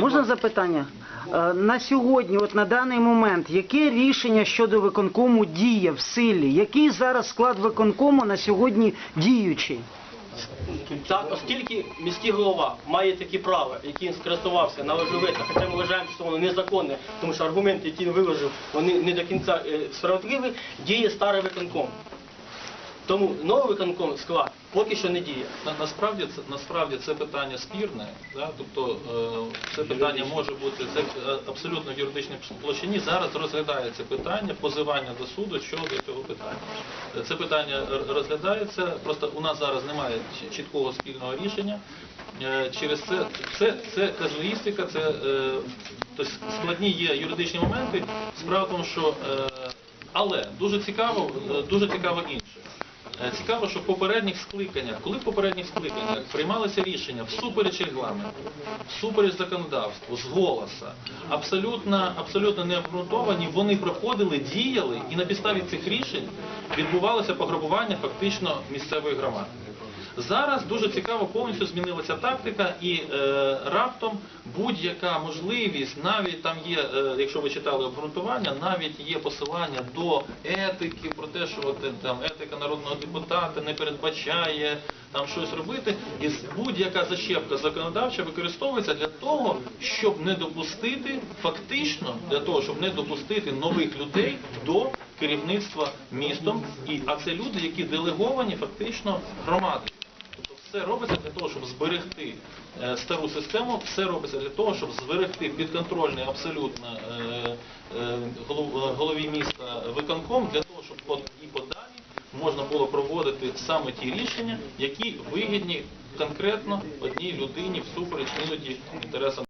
Можна запитання? Е, На сьогодні, от на даний момент, яке рішення щодо виконкому діє в силі? Який зараз склад виконкому на сьогодні діючий? Так, оскільки міський голова має такі права, які він скористувався на ОЖВ, хоча ми вважаємо, що воно незаконне, тому що аргументи, які він виложив, вони не до кінця е, справедливі, діє старий виконком. Тому новий виконком склад поки що не діє. На- Насправді це насправді це питання спірне, да? тобто е, це питання може бути це е, абсолютно в юридичній площині. Зараз розглядається питання позивання до суду щодо цього питання. Е, Це питання р- розглядається. Просто у нас зараз немає чі- чіткого спільного рішення. Е, Через це це, це казуїстика, це е, тобто складні є юридичні моменти. Справа в тому, що е, але дуже цікаво, е, дуже цікаво інше. Е, Цікаво, що в попередніх скликаннях, коли в попередніх скликаннях приймалися рішення всупереч регламенту, всупереч законодавству, з голоса, абсолютно, абсолютно необґрунтовані, вони проходили, діяли, і на підставі цих рішень відбувалося пограбування фактично місцевої громади. Зараз дуже цікаво, повністю змінилася тактика, і е, раптом будь-яка можливість, навіть там є, е, якщо ви читали обґрунтування, навіть є посилання до етики, про те, що от, там етика народного депутата не передбачає там щось робити, і будь-яка защепка законодавча використовується для того, щоб не допустити, фактично для того, щоб не допустити нових людей до керівництва містом, і а це люди, які делеговані фактично громади. Все робиться для того, щоб зберегти е, стару систему, все робиться для того, щоб зберегти підконтрольний абсолютно е, е, голові міста виконком, для того, щоб і подалі можна було проводити саме ті рішення, які вигідні конкретно одній людині всупереч іноді інтересам.